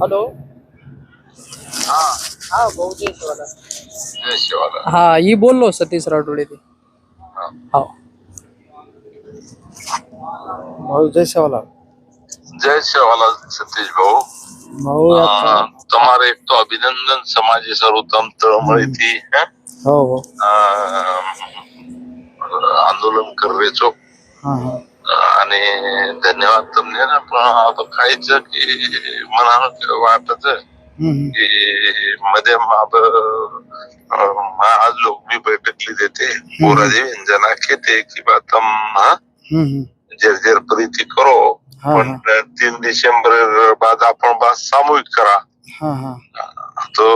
Hello हा भाऊ जय शिवाला जय शिवाला हा ई बोललो सतीश राठोडे ते हा भाऊ जय शिवाला जय शिवाला सतीश भाऊ तुम्हारे एक तो अभिनंदन समाज सर्वोत्तम तळमळ थी आंदोलन कर रहे आणि धन्यवाद तुमने आता खायचं की मनाला वाटत की मध्ये आज लोक मी बैठक देते. पूरा देवी जना खेते की बा तुम जर्जर प्रीती करो पण तीन डिसेंबर बाद आपण बा सामूहिक करा. तो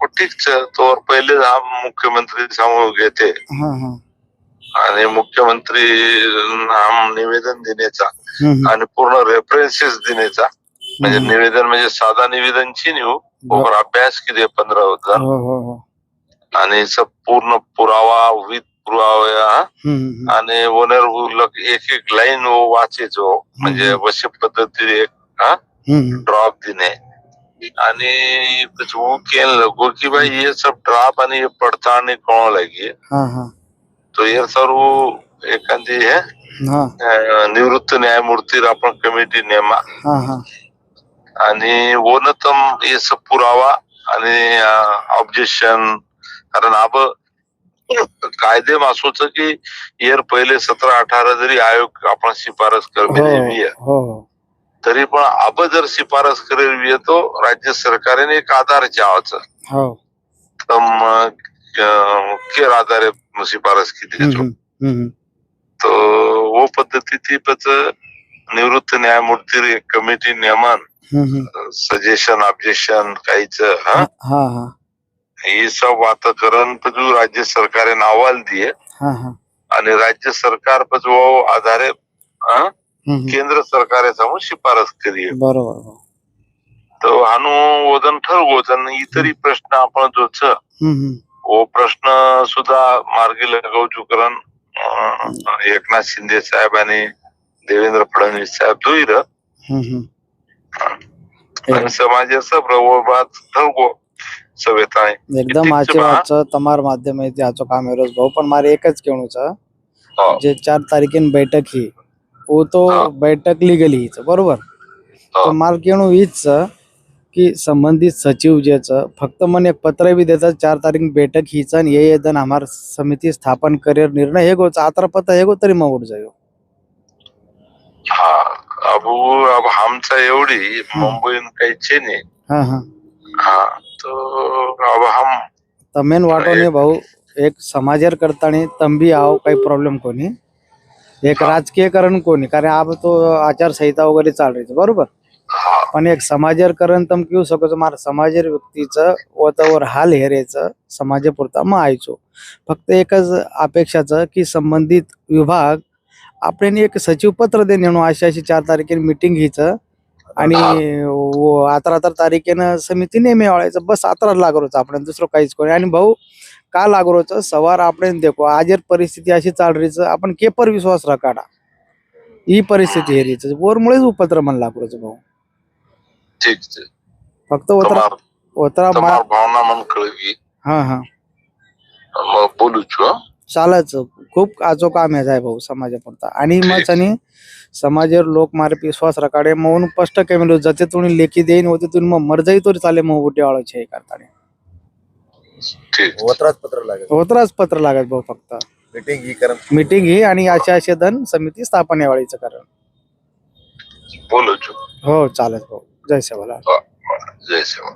कुठेच तो पहिले मुख्यमंत्री सामूहिक घेते. आणि मुख्यमंत्री नाम निवेदन देण्याचा. आणि पूर्ण रेफरन्सेस देण्याचा. म्हणजे. निवेदन म्हणजे साधा निवेदनची नाही हो और अभ्यास किती पंधरा हजार हो हो हो. आणि सब पूर्ण पुरावा विथ पुरावा. आणि ओनर एक एक लाईन वो वाचायचो. म्हणजे. अशा पद्धतीने एक हा. ड्रॉप देणे. आणि कुछ वो कहने लगो कि भाई ये सब ड्रॉप आणि पडताळणी कोण लगी हा हा सर्व एखादी है निवृत्त न्यायमूर्ती आपण कमिटी नेमा. आणि ओनतम हे सब पुरावा आणि ऑब्जेक्शन कारण अब कायदे मासूच की येर पहिले सतरा अठरा जरी आयोग आपण शिफारस करवी हो हो. तरी पण अब जर शिफारस करेल तो राज्य सरकारने एक आधार चावायचं केर आधारे शिफारस हम्म, हम्म. तो वो पद्धती थी पच निवृत्त न्यायमूर्ती एक कमिटी हम्म. सजेशन ऑब्जेक्शन काहीच हा हा हा हा ये सब बात करण पजू राज्य सरकारे अहवाल दिए हा हा आणि राज्य सरकार पजू वो आधारे हा. केंद्र सरकारे समोर शिफारस करीये बरोबर हो. तर हानू वजन ठरवोच आणि इतरी प्रश्न आपण जो छ हम्म, हम्म. व प्रश्न सुद्धा मार्गी लकऊ चूक करण एकनाथ शिंदे साहेब आणि देवेंद्र फडणवीस साहेब दुईर समाज असं प्रभु सभेता एकदम तमार माध्यम आहे ते हाचो काम आहे. भाऊ पण माल एकच केणु हो. जे चार तारखेन बैठक ही वो तो बैठक लि बरोबर? हो. माल केणू हिच की संबंधित सचिव ज्याचं फक्त मन एक पत्र भी देता चार तारीख बैठक हिचन ये ये दन हमार समिति स्थापन करे निर्णय हे गो आतर पता हे गो तरी मग उठ जायो अब अब हमचा एवढी मुंबई काही नाही हाँ हाँ. हाँ तो अब हम तमेन वाटोने भाऊ एक समाजर करताने तम भी आओ काही प्रॉब्लेम कोणी? एक राजकीयकरण कोणी? कारण आप तो आचार संहिता वगैरे चाल रही बरोबर? पण एक समाजेर करण तम किंवा सगळं मार व व्यक्तीचं वतावर हाल हेरायचं समाजापुरता मग आयचो. फक्त एकच अपेक्षाच की संबंधित विभाग आपण एक सचिव पत्र दे नेणू अशी अशी चार तारखेने मिटिंग घ्यायचं आणि अतरा अतरा तारखेनं समिती नेहमी वाळायचं. बस अतरा लागरोच आपण दुसरं काहीच कोणी. आणि भाऊ का लागरोच सवार आपण देखो आज परिस्थिती अशी चालरीच आपण केपर विश्वास रकाडा ही परिस्थिती हेरीच. वरमुळेच उपद्रमण लागरोच भाऊ. ठीक फक्त ओतरा તમાર ઓતરા તમાર ભાવના મને खूप आजो काम आहे भाऊ समाजापुरता. आणि मग आणि समाजावर लोक मारे विश्वास रकाडे म्हणून स्पष्ट केमेलो जते तुम्ही लेखी देईन होते तुम्ही मग मरजाई तरी चाले मग उठे वाळायचे हे करताना. ठीक. पत्र लागेल. पत्र लागत भाऊ फक्त. मीटिंग ही करम मीटिंग ही आणि अशा अशा धन समिती स्थापनेवाळीचं कारण. बोलू हो चालत भाऊ. जय सेवाला हा, हा. जय सेवा